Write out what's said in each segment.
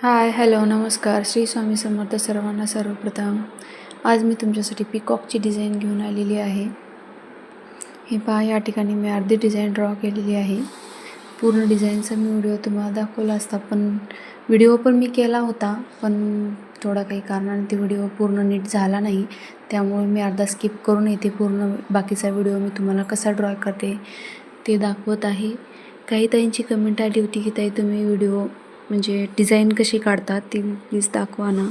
Hi hello नमस्कार. श्री स्वामी समर्थ सर्वांना सर्वप्रथम आज मी तुमच्यासाठी पिकॉकची डिझाईन घेऊन आलेली आहे. हे पहा या ठिकाणी मी अर्धी डिझाईन ड्रॉ केलेली आहे. पूर्ण डिझाईनचा मी व्हिडिओ तुम्हाला दाखवला असता पण व्हिडिओ पण मी केला होता पण थोडा काही कारणाने ते व्हिडिओ पूर्ण नीट झाला नाही. त्यामुळे मी अर्धा स्किप करून येते पूर्ण बाकीचा व्हिडिओ मी तुम्हाला कसा ड्रॉ करते ते दाखवत आहे. काही ताईंची कमेंट आली होती की ताई तुम्ही व्हिडिओ म्हणजे डिझाईन कशी काढतात ती प्लीज दाखवा ना.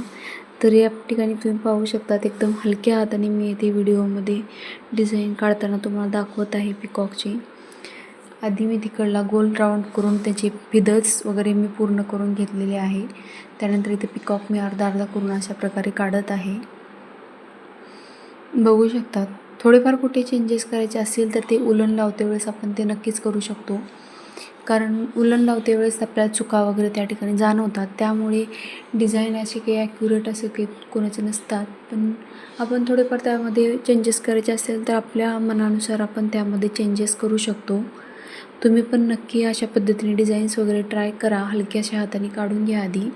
तर या ठिकाणी तुम्ही पाहू शकतात एकदम हलक्या हाताने मी येथे व्हिडिओमध्ये डिझाईन काढताना तुम्हाला दाखवत आहे पिकॉकची. आधी मी तिकडला गोल राऊंड करून त्याचे फिदर्स वगैरे मी पूर्ण करून घेतलेले आहे. त्यानंतर इथे पिकॉक मी अर्धा अर्धा करून अशा प्रकारे काढत आहे. बघू शकतात. थोडेफार कुठे चेंजेस करायचे असतील तर ते उलन लावते वेळेस आपण ते नक्कीच करू शकतो. कारण उलन लावते वेळेस आपल्याला चुका वगैरे त्या ठिकाणी जाणवतात. त्यामुळे डिझाईन असे काही ॲक्युरेट असे काही कोणाचे नसतात. पण आपण थोडेफार त्यामध्ये चेंजेस करायचे असेल तर आपल्या मनानुसार आपण त्यामध्ये चेंजेस करू शकतो. तुम्ही पण नक्की अशा पद्धतीने डिझाईन्स वगैरे ट्राय करा. हलक्याशा हाताने काढून घ्या आधी.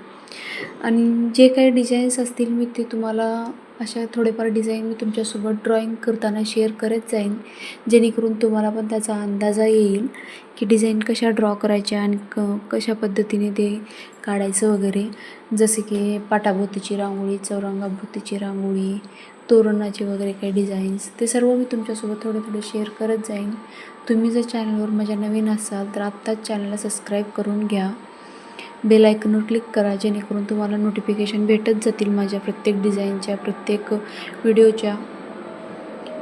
आणि जे काही डिझाईन्स असतील मी ते तुम्हाला अशा थोडेफार डिझाईन मी तुमच्यासोबत ड्रॉईंग करताना शेअर करत जाईन. जेणेकरून तुम्हाला पण त्याचा अंदाजा येईल की डिझाईन कशा ड्रॉ करायच्या आणि क कशा पद्धतीने ते काढायचं वगैरे. जसे की पाटाभोवतीची रांगोळी चौरंगाभोवतीची रांगोळी तोरणाचे वगैरे काही डिझाईन्स ते सर्व मी तुमच्यासोबत थोडे थोडे शेअर करत जाईन. तुम्ही जर चॅनलवर माझ्या नवीन असाल तर आत्ताच चॅनलला सबस्क्राईब करून घ्या. बेल आयकनवर क्लिक करा जेणेकरून तुम्हाला नोटिफिकेशन भेटत जातील माझ्या प्रत्येक डिझाईनच्या प्रत्येक व्हिडिओच्या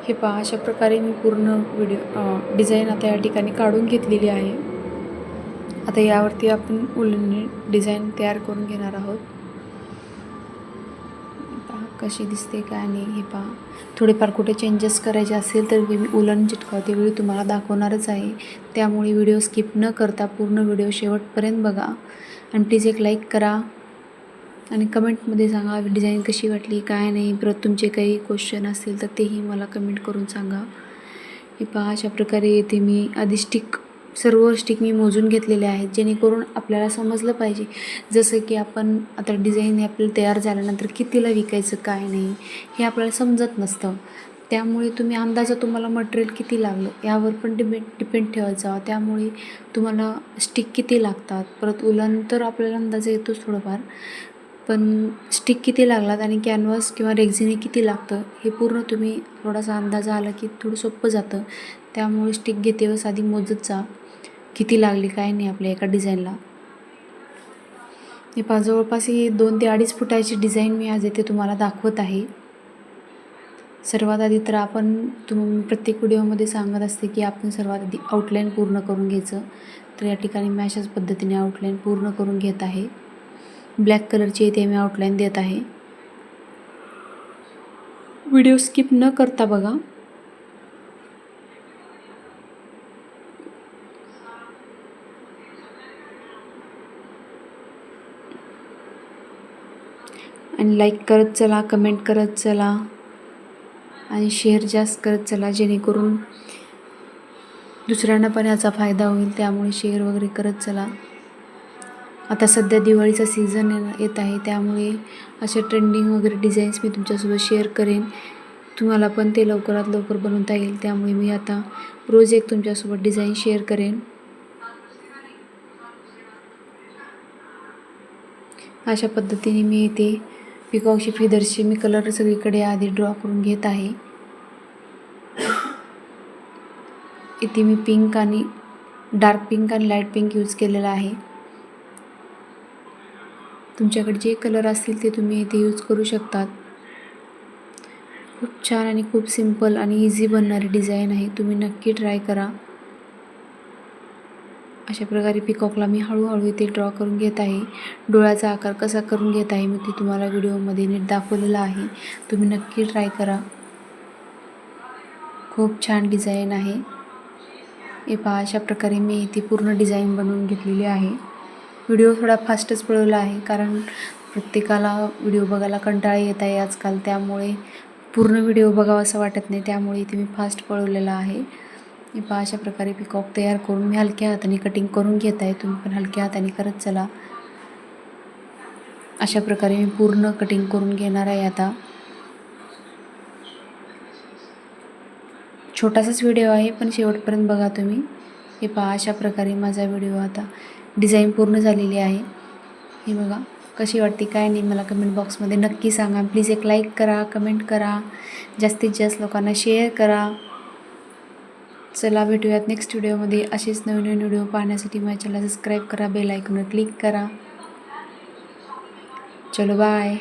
हे पहा अशा प्रकारे मी पूर्ण व्हिडिओ डिझाईन आता या ठिकाणी काढून घेतलेली आहे. आता यावरती आपण उलनी डिझाईन तयार करून घेणार आहोत. पहा कशी दिसते काय नाही हे पहा. थोडेफार कुठे चेंजेस करायचे असेल तर मी उलन चिटकावते वेळी तुम्हाला दाखवणारच आहे. त्यामुळे व्हिडिओ स्किप न करता पूर्ण व्हिडिओ शेवटपर्यंत बघा. आणि प्लीज एक लाईक करा. आणि कमेंटमध्ये सांगा डिझाईन कशी वाटली काय नाही परत तुमचे काही क्वेश्चन असतील तर तेही मला कमेंट करून सांगा. हे पहा अशा प्रकारे येथे मी आधी स्टिक सर्व स्टिक मी मोजून घेतलेले आहेत जेणेकरून आपल्याला समजलं पाहिजे. जसं की आपण आता डिझाईन हे आपल्याला तयार झाल्यानंतर कितीला विकायचं काय नाही हे आपल्याला समजत नसतं. त्यामुळे तुम्ही अंदाजा तुम्हाला मटेरियल किती लागलं यावर पण डिपेंड डिपेंड ठेवायचा त्यामुळे तुम्हाला स्टिक किती लागतात परत उलन तर आपल्याला अंदाजा येतोच थोडंफार. पण स्टिक किती लागलात आणि कॅनव्हास किंवा रेग्झिने किती लागतं हे पूर्ण तुम्ही थोडासा अंदाजा आला की थोडं सोपं जातं. त्यामुळे स्टिक घेते व आधी मोजत जा. किती लागली काय नाही आपल्या एका डिझाईनला हे पा जवळपास ही दोन ते अडीच फुटाची डिझाईन मी आज येथे तुम्हाला दाखवत आहे. सर्वात आधी तर आपण तुम प्रत्येक व्हिडिओमध्ये सांगत असते की आपण सर्वात आधी आउटलाईन पूर्ण करून घ्यायचं. तर या ठिकाणी मी अशाच पद्धतीने आउटलाईन पूर्ण करून घेत आहे. ब्लॅक कलरची इथे मी आउटलाईन देत आहे. व्हिडिओ स्किप न करता बघा. आणि लाईक करत चला कमेंट करत चला. आणि शेअर जास्त करत चला जेणेकरून दुसऱ्यांना पण याचा फायदा होईल. त्यामुळे शेअर वगैरे करत चला. आता सध्या दिवाळीचा सीझन येत आहे. त्यामुळे अशा ट्रेंडिंग वगैरे डिझाईन्स मी तुमच्यासोबत शेअर करेन. तुम्हाला पण ते लवकरात लवकर बनवता येईल. त्यामुळे मी आता रोज एक तुमच्यासोबत डिझाईन शेअर करेन. अशा पद्धतीने मी येते पिकॉकची फिदर्सची मी कलर सगळीकडे आधी ड्रॉ करून घेत आहे. इथे मी पिंक आणि डार्क पिंक आणि लाइट पिंक यूज केलेला आहे. तुमच्याकडे जे कलर असतील ते तुम्ही इथे यूज करू शकतात. खूप छान आणि खूप सिंपल आणि इझी बनणारी डिझाईन आहे. तुम्ही नक्की ट्राय करा. अशा प्रकारे पिकॉकला मी हळूहळू इथे ड्रॉ करून घेत आहे. डोळ्याचा आकार कसा करून घेत आहे मी ते तुम्हाला व्हिडिओमध्ये नीट दाखवलेला आहे. तुम्ही नक्की ट्राय करा. खूप छान डिझाईन आहे. हे पहा अशा प्रकारे मी इथे पूर्ण डिझाईन बनवून घेतलेली आहे. व्हिडिओ थोडा फास्टच पळवला आहे कारण प्रत्येकाला व्हिडिओ बघायला कंटाळा येत आहे आजकाल. त्यामुळे पूर्ण व्हिडिओ बघावा असं वाटत नाही. त्यामुळे इथे मी फास्ट पळवलेला आहे. मी पहा अशा प्रकारे पिकॉक तयार करून मी हलक्या हाताने कटिंग करून घेत आहे. तुम्ही पण हलक्या हाताने करत चला. अशा प्रकारे मी पूर्ण कटिंग करून घेणार आहे आता. छोटासाच व्हिडिओ आहे पण शेवटपर्यंत बघा तुम्ही. हे पहा अशा प्रकारे माझा व्हिडिओ आता डिझाईन पूर्ण झालेली आहे. हे बघा कशी वाटते काय नाही मला कमेंट बॉक्समध्ये नक्की सांगा. प्लीज एक लाईक करा कमेंट करा. जास्तीत जास्त लोकांना शेअर करा. चला भेटूयात नेक्स्ट व्हिडिओमध्ये असेच नवीन नवीन व्हिडिओ पाहण्यासाठी माझ्या चॅनल सबस्क्राईब करा बेल आयकॉनवर क्लिक करा. चलो बाय